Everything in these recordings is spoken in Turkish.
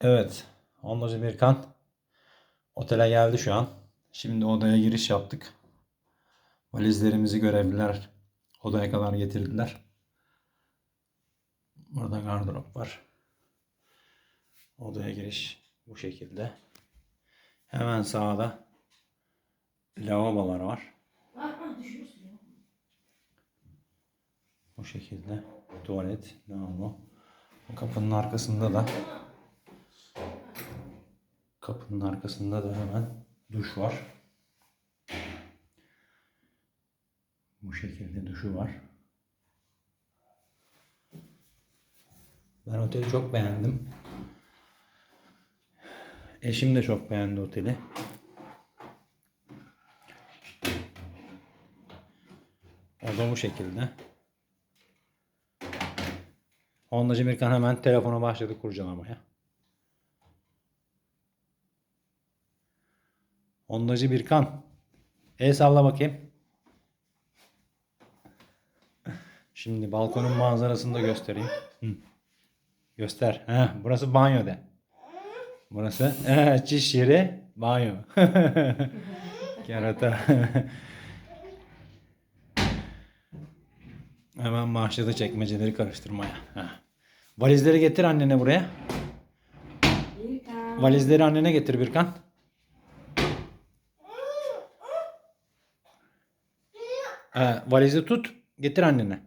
Evet. Ondacı Birkan otele geldi şu an. Şimdi odaya giriş yaptık. Valizlerimizi görevliler odaya kadar getirdiler. Burada gardırop var. Odaya giriş bu şekilde. Hemen sağda lavabolar var. Bu şekilde tuvalet, lavabo. Kapının arkasında da kapının arkasında da hemen duş var. Bu şekilde duşu var. Ben oteli çok beğendim. Eşim de çok beğendi oteli. O bu şekilde. Hondacı Mirkan hemen telefona başladı kurcalamaya. Hondacı Birkan. El salla bakayım. Şimdi balkonun manzarasını da göstereyim. Hı. Göster. Heh, burası banyo de. Burası eh, çiş yeri banyo. Kerata. Hemen başladı çekmeceleri karıştırmaya. Heh. Valizleri getir annene buraya. Valizleri annene getir Birkan. Ee, valizi tut. Getir annene.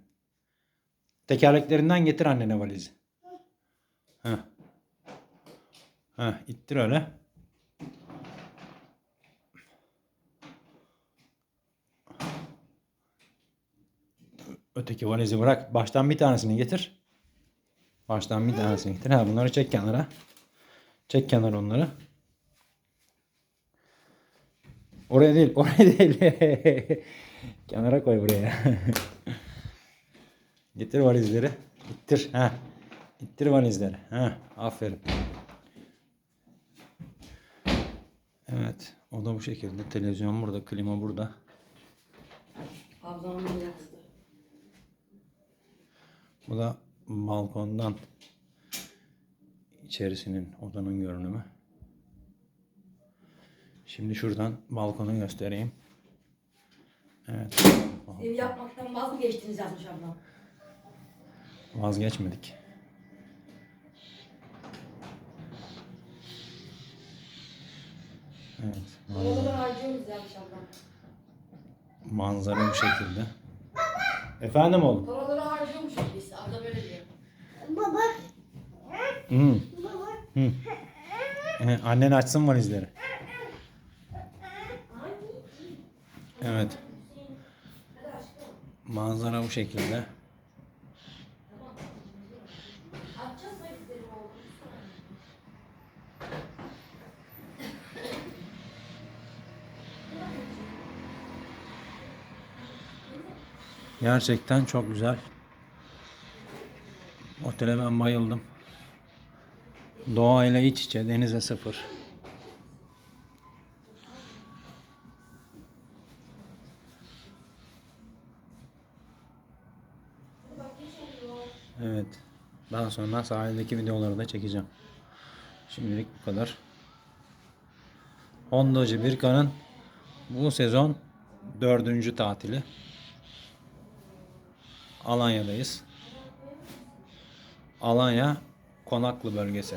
Tekerleklerinden getir annene valizi. Heh. Heh, ittir öyle. Öteki valizi bırak. Baştan bir tanesini getir. Baştan bir tanesini getir. Ha, bunları çek kenara. Çek kenara onları. Oraya değil, oraya değil. kenara koy buraya. Getir valizleri. İttir. Ha. İttir valizleri. Ha. Aferin. Evet. O da bu şekilde. Televizyon burada, klima burada. Ablamın yazdı. Bu da balkondan içerisinin odanın görünümü. Şimdi şuradan balkonu göstereyim. Evet. Ev yapmaktan vaz mı geçtiniz yazmış ablam. Vazgeçmedik. Evet. Oraları harcıyoruz yazmış ablam. Manzara bu şekilde. Efendim oğlum? Paraları harcıyormuşuz biz. Abla böyle diyor. Hı. Hı. Ee, Annen açsın valizleri. Evet. Manzara bu şekilde. Gerçekten çok güzel. Otele ben bayıldım. Doğayla iç içe, denize sıfır. Evet. Daha sonra sahildeki videoları da çekeceğim. Şimdilik bu kadar. Hondacı Birkan'ın bu sezon dördüncü tatili. Alanya'dayız. Alanya Konaklı bölgesi.